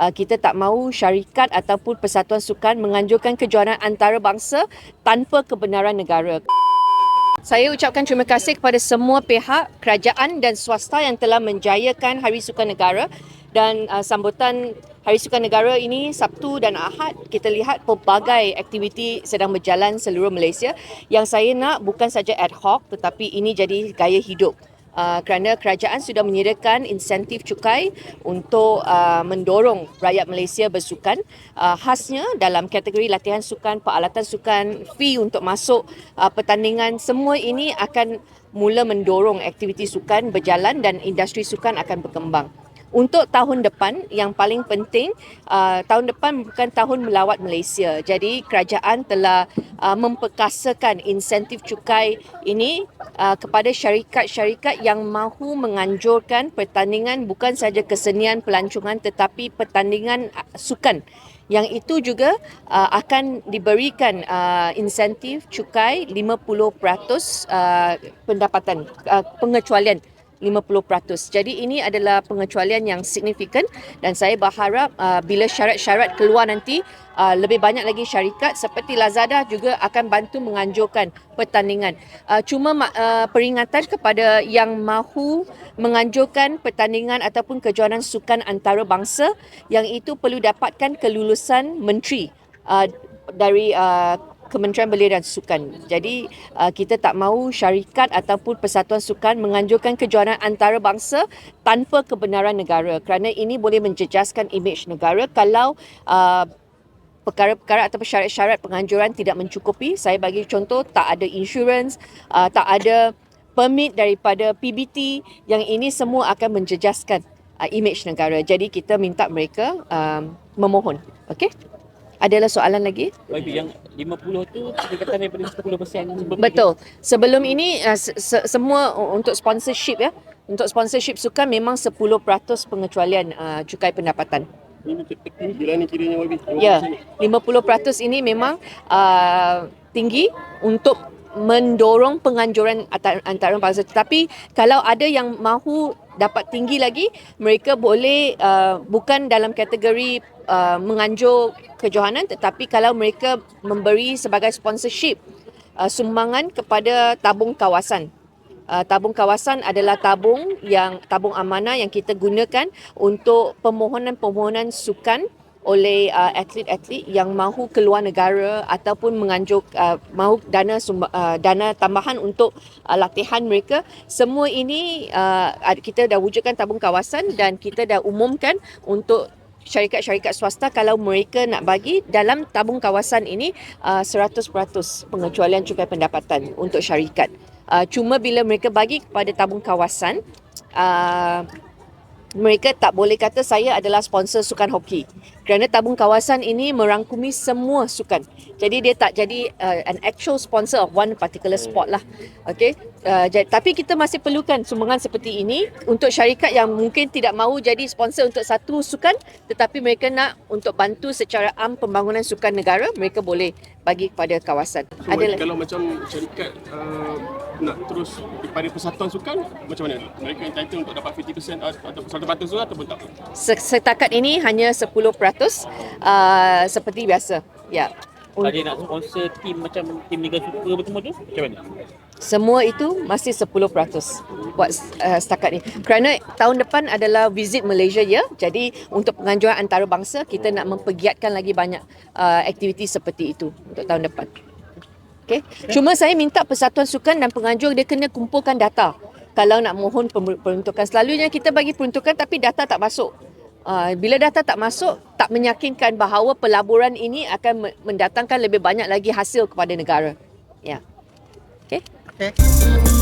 uh, kita tak mahu syarikat ataupun persatuan sukan menganjurkan kejohanan antarabangsa tanpa kebenaran negara. Saya ucapkan terima kasih kepada semua pihak kerajaan dan swasta yang telah menjayakan Hari Sukan Negara dan uh, sambutan Hari Sukan Negara ini Sabtu dan Ahad kita lihat pelbagai aktiviti sedang berjalan seluruh Malaysia yang saya nak bukan saja ad hoc tetapi ini jadi gaya hidup. Uh, kerana kerajaan sudah menyediakan insentif cukai untuk uh, mendorong rakyat Malaysia bersukan. Uh, khasnya dalam kategori latihan sukan, peralatan sukan, fee untuk masuk uh, pertandingan semua ini akan mula mendorong aktiviti sukan berjalan dan industri sukan akan berkembang untuk tahun depan yang paling penting uh, tahun depan bukan tahun melawat Malaysia. Jadi kerajaan telah uh, memperkasakan insentif cukai ini uh, kepada syarikat-syarikat yang mahu menganjurkan pertandingan bukan saja kesenian pelancongan tetapi pertandingan uh, sukan yang itu juga uh, akan diberikan uh, insentif cukai 50% uh, pendapatan uh, pengecualian 50%. Jadi ini adalah pengecualian yang signifikan dan saya berharap uh, bila syarat-syarat keluar nanti uh, lebih banyak lagi syarikat seperti Lazada juga akan bantu menganjurkan pertandingan. Uh, cuma uh, peringatan kepada yang mahu menganjurkan pertandingan ataupun kejohanan sukan antarabangsa yang itu perlu dapatkan kelulusan menteri uh, dari uh, Kementerian Belia dan Sukan. Jadi uh, kita tak mahu syarikat ataupun persatuan sukan menganjurkan kejohanan antarabangsa tanpa kebenaran negara kerana ini boleh menjejaskan imej negara kalau uh, perkara-perkara atau syarat-syarat penganjuran tidak mencukupi. Saya bagi contoh tak ada insurans, uh, tak ada permit daripada PBT yang ini semua akan menjejaskan uh, imej negara. Jadi kita minta mereka um, memohon. Okey? Adalah soalan lagi? YB yang 50 tu pendekatan daripada 10% sebelum Betul. Sebelum ini uh, se- se- semua untuk sponsorship ya. Untuk sponsorship sukan memang 10% pengecualian uh, cukai pendapatan. Ini ni kiranya YB. Ya, 50% ini memang uh, tinggi untuk mendorong penganjuran antar- antarabangsa. Tetapi kalau ada yang mahu dapat tinggi lagi, mereka boleh uh, bukan dalam kategori uh, menganjur kejohanan tetapi kalau mereka memberi sebagai sponsorship uh, sumbangan kepada tabung kawasan. Uh, tabung kawasan adalah tabung yang tabung amanah yang kita gunakan untuk permohonan-permohonan sukan oleh uh, atlet-atlet yang mahu keluar negara ataupun menganjuk uh, mahu dana sumba, uh, dana tambahan untuk uh, latihan mereka semua ini uh, kita dah wujudkan tabung kawasan dan kita dah umumkan untuk syarikat-syarikat swasta kalau mereka nak bagi dalam tabung kawasan ini uh, 100% pengecualian cukai pendapatan untuk syarikat. Uh, cuma bila mereka bagi kepada tabung kawasan uh, mereka tak boleh kata saya adalah sponsor sukan hoki. Kerana tabung kawasan ini merangkumi semua sukan. Jadi dia tak jadi uh, an actual sponsor of one particular sport lah. Okay? Uh, jadi, tapi kita masih perlukan sumbangan seperti ini untuk syarikat yang mungkin tidak mahu jadi sponsor untuk satu sukan tetapi mereka nak untuk bantu secara am pembangunan sukan negara mereka boleh bagi kepada kawasan. So, YB, kalau macam syarikat uh, nak terus daripada persatuan sukan macam mana? Mereka entitled untuk dapat 50% atau 100% tu ataupun tak? setakat ini hanya 10% uh, seperti biasa ya Kalau dia nak sponsor tim macam tim Liga Super betul tu macam mana? Semua itu masih 10% buat uh, setakat ni. Kerana tahun depan adalah visit Malaysia ya. Jadi untuk penganjuran antarabangsa kita nak mempergiatkan lagi banyak uh, aktiviti seperti itu untuk tahun depan. Okay. Cuma saya minta Persatuan Sukan dan penganjur dia kena kumpulkan data. Kalau nak mohon per- peruntukan selalunya kita bagi peruntukan tapi data tak masuk. Uh, bila data tak masuk tak meyakinkan bahawa pelaburan ini akan me- mendatangkan lebih banyak lagi hasil kepada negara. Ya. Yeah. Okay. Okay.